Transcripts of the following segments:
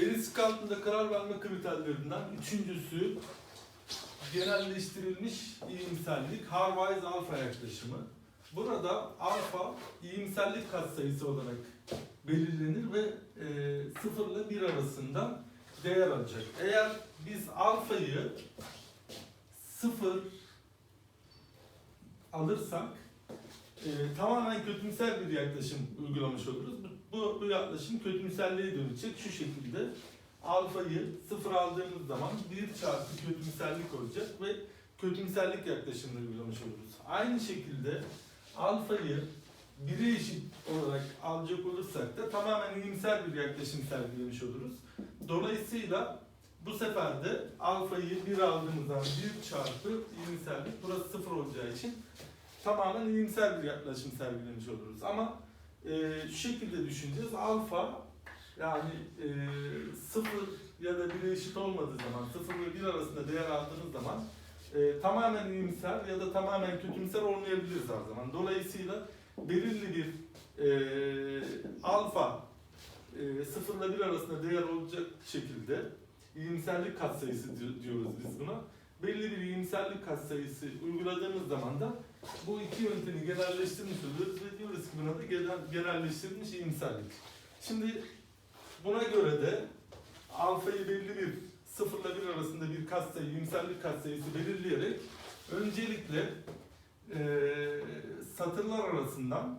risk altında karar verme kriterlerinden üçüncüsü genelleştirilmiş iyimserlik, Harvey's alfa yaklaşımı. Burada alfa iyimserlik katsayısı olarak belirlenir ve e, 0 ile 1 arasında değer alacak. Eğer biz alfayı 0 alırsak e, tamamen kötümser bir yaklaşım uygulamış oluruz. Bu, bu yaklaşım kötümserliğe dönecek şu şekilde. Alfayı sıfır aldığımız zaman 1 çarpı kötümserlik olacak ve kötümserlik yaklaşımını uygulamış oluruz. Aynı şekilde alfayı 1'e eşit olarak alacak olursak da tamamen iyimser bir yaklaşım sergilemiş oluruz. Dolayısıyla bu sefer de alfayı 1 aldığımız zaman 1 çarpı iyimserlik burası 0 olacağı için tamamen iyimser bir yaklaşım sergilemiş oluruz. Ama e, şu şekilde düşüneceğiz. Alfa yani e, 0 ya da 1'e eşit olmadığı zaman 0 ve 1 arasında değer aldığınız zaman e, tamamen iyimser ya da tamamen kötümser olmayabiliriz her zaman. Dolayısıyla belirli bir e, alfa e, 0 ile 1 arasında değer olacak şekilde iyimserlik katsayısı di- diyoruz biz buna. Belli bir iyimserlik katsayısı uyguladığımız zaman da bu iki yöntemi genelleştirmiş oluyoruz ve diyoruz ki buna da genel, genelleştirilmiş iyimserlik. Şimdi buna göre de alfayı belli bir 0 ile 1 arasında bir katsayı, iyimserlik katsayısı belirleyerek öncelikle eee satırlar arasından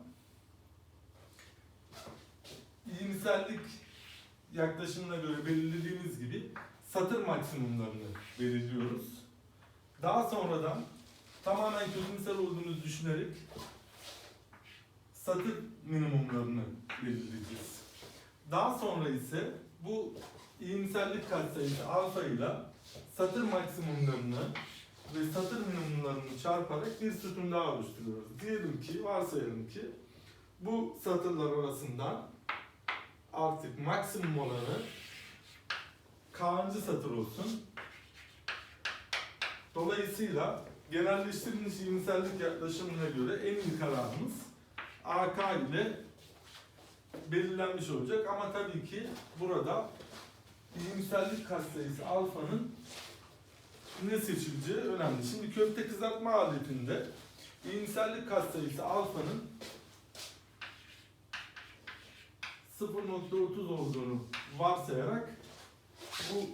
iyimserlik yaklaşımına göre belirlediğimiz gibi satır maksimumlarını belirliyoruz. Daha sonradan tamamen kötümser olduğunu düşünerek satır minimumlarını belirleyeceğiz. Daha sonra ise bu iyimserlik katsayısı alfa ile satır maksimumlarını ve satır minimumlarını çarparak bir sütun daha oluşturuyoruz. Diyelim ki, varsayalım ki bu satırlar arasından artık maksimum olanı kaçıncı satır olsun. Dolayısıyla genelleştirilmiş iyimserlik yaklaşımına göre en iyi kararımız AK ile belirlenmiş olacak ama tabii ki burada iyimserlik katsayısı alfanın ne seçileceği önemli. Şimdi köfte kızartma aletinde iyimserlik katsayısı alfanın 0.30 olduğunu varsayarak bu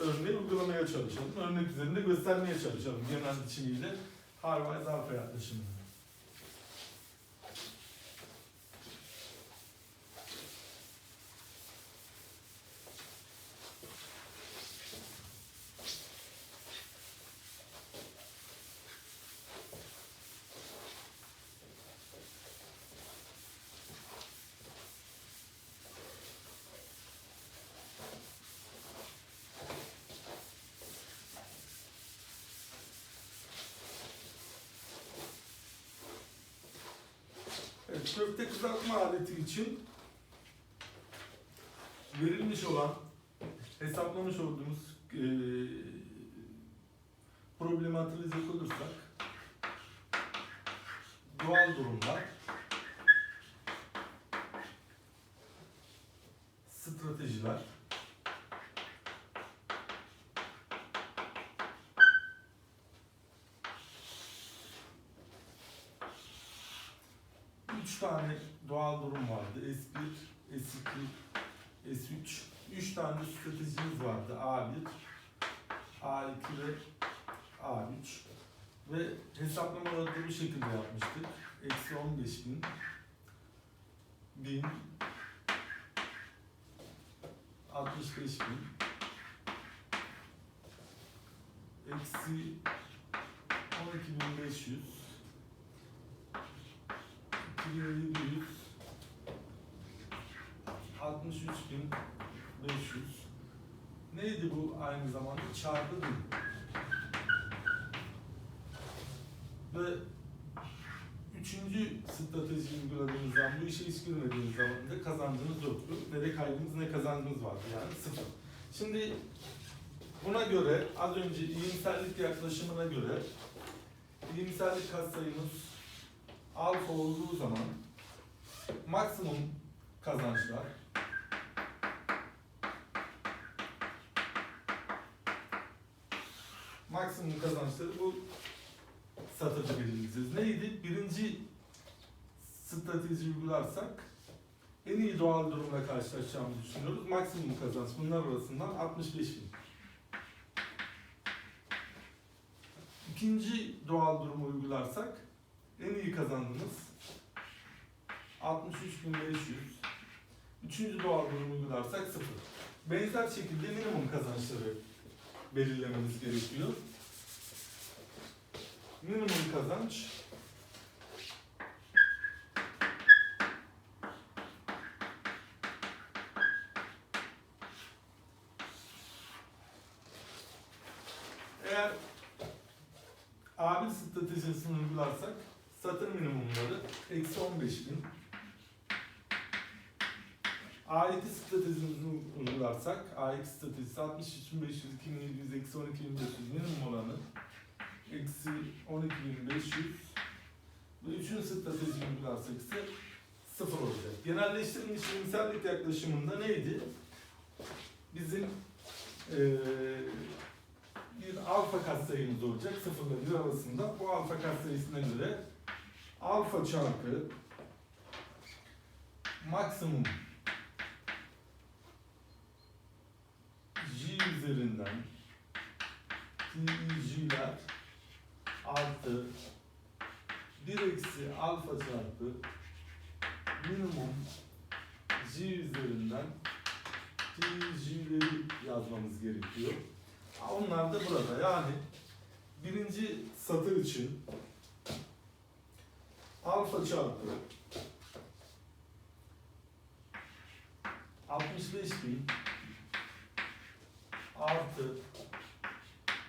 örneği uygulamaya çalışalım. Örnek üzerinde göstermeye çalışalım genel biçimiyle Harvard alfa yaklaşımını. Köfte kızartma aleti için verilmiş olan, hesaplamış olduğumuz eee problemi hatırlayacak olursak doğal durumlar stratejiler tane doğal durum vardı. S1, S2, S3. Üç tane stratejimiz vardı. A1, A2 ve A3. Ve hesaplamaları da bu şekilde yapmıştık. Eksi 15 bin, 1000, 65 bin, eksi 12.500, 2700 63500 Neydi bu aynı zamanda? Çarpı bin. Ve üçüncü strateji uyguladığımız zaman, bu işe hiç zaman da kazandığımız yoktu. Ne de kaybımız ne kazancımız vardı yani sıfır. Şimdi buna göre az önce iyimserlik yaklaşımına göre iyimserlik katsayımız alfa olduğu zaman maksimum kazançlar maksimum kazançları bu satırda belirleyeceğiz. Neydi? Birinci strateji uygularsak en iyi doğal durumla karşılaşacağımızı düşünüyoruz. Maksimum kazanç bunlar arasından 65 bin. İkinci doğal durumu uygularsak en iyi kazandığımız 63.500. Üçüncü doğal durumu uygularsak 0. Benzer şekilde minimum kazançları belirlememiz gerekiyor. Minimum kazanç Eğer A1 stratejisini uygularsak satır minimumları eksi 15 bin. A2 stratejisini uygularsak A2 stratejisi 63.500, 2700, eksi 12.500 minimum olanı eksi 12.500 ve üçüncü stratejisini uygularsak ise sıfır olacak. Genelleştirilmiş iyimserlik yaklaşımında neydi? Bizim eee bir alfa katsayımız olacak sıfırla bir arasında. Bu alfa katsayısına göre alfa çarpı maksimum j üzerinden j'ler artı 1 eksi alfa çarpı minimum j üzerinden j'leri yazmamız gerekiyor. Onlar da burada. Yani birinci satır için alfa çarpı 65 bin artı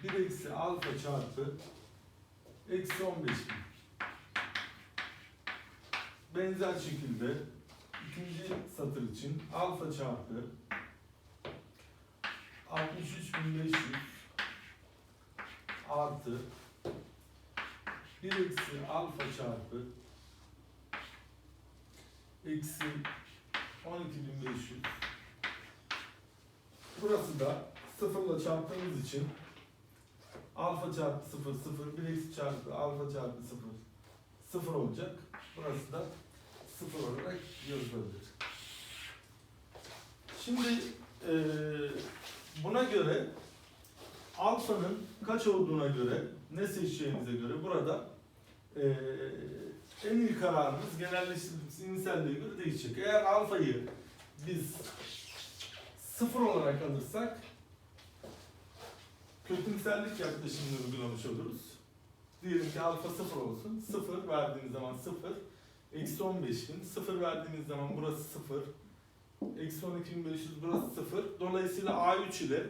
1 eksi alfa çarpı eksi 15 bin. Benzer şekilde ikinci satır için alfa çarpı 63.500 artı 1 eksi alfa çarpı eksi 12.500 Burası da sıfırla çarptığımız için alfa çarpı 0 0 1 eksi çarpı alfa çarpı 0 0 olacak. Burası da 0 olarak yazılabilir. Şimdi eee Buna göre alfanın kaç olduğuna göre ne seçeceğimize göre burada eee iyi kararımız genelleştirilmiş inselliğe göre değişecek. Eğer alfayı biz sıfır olarak alırsak kötümserlik yaklaşımını uygulamış oluruz. Diyelim ki alfa sıfır olsun. Sıfır verdiğimiz zaman sıfır. Eksi 15 bin. Sıfır verdiğimiz zaman burası sıfır. Eksi 12.500 burası 0. Dolayısıyla A3 ile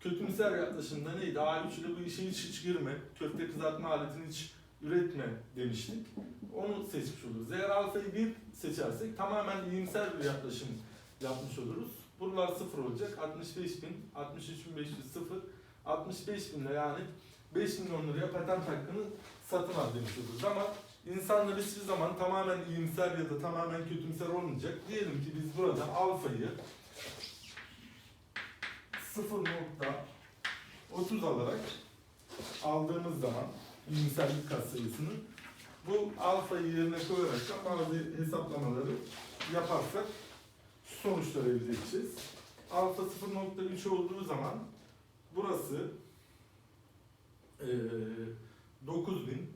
kötümser yaklaşımda neydi? A3 ile bu işe hiç, hiç girme. Köfte kızartma aletini hiç üretme demiştik. Onu seçmiş oluruz. Eğer alfayı 1 seçersek tamamen iyimser bir yaklaşım yapmış oluruz. Buralar 0 olacak. 65 bin, 63.500 0, 65 bin yani 5 milyon liraya patent hakkını satın al demiş oluruz. Ama İnsanlar hiçbir zaman tamamen iyimser ya da tamamen kötümser olmayacak. Diyelim ki biz burada alfayı 0.30 alarak aldığımız zaman iyimserlik katsayısını bu alfayı yerine koyarak da bazı hesaplamaları yaparsak şu sonuçları elde edeceğiz. Alfa 0.3 olduğu zaman burası eee 9000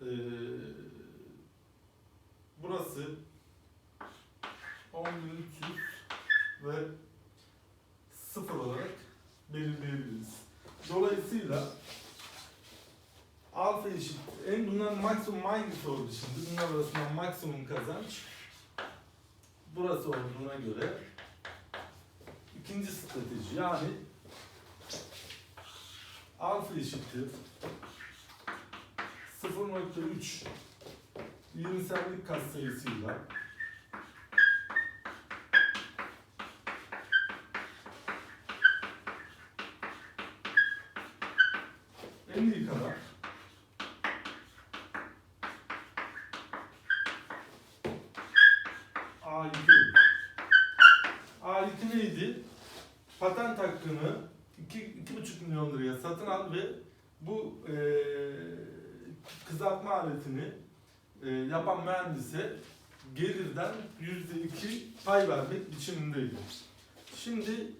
Ee, burası 10.300 ve 0 olarak belirleyebiliriz. Dolayısıyla alfa eşit en bunların maksimum hangisi oldu şimdi? Bunlar arasında maksimum kazanç burası olduğuna göre ikinci strateji yani alfa eşittir 0.3 iyimserlik katsayısıyla en iyi kadar A2 A2 neydi? patent hakkını 2,5 milyon liraya satın al ve bu e, kızartma aletini e, yapan mühendise gelirden %2 pay vermek biçimindeydi. Şimdi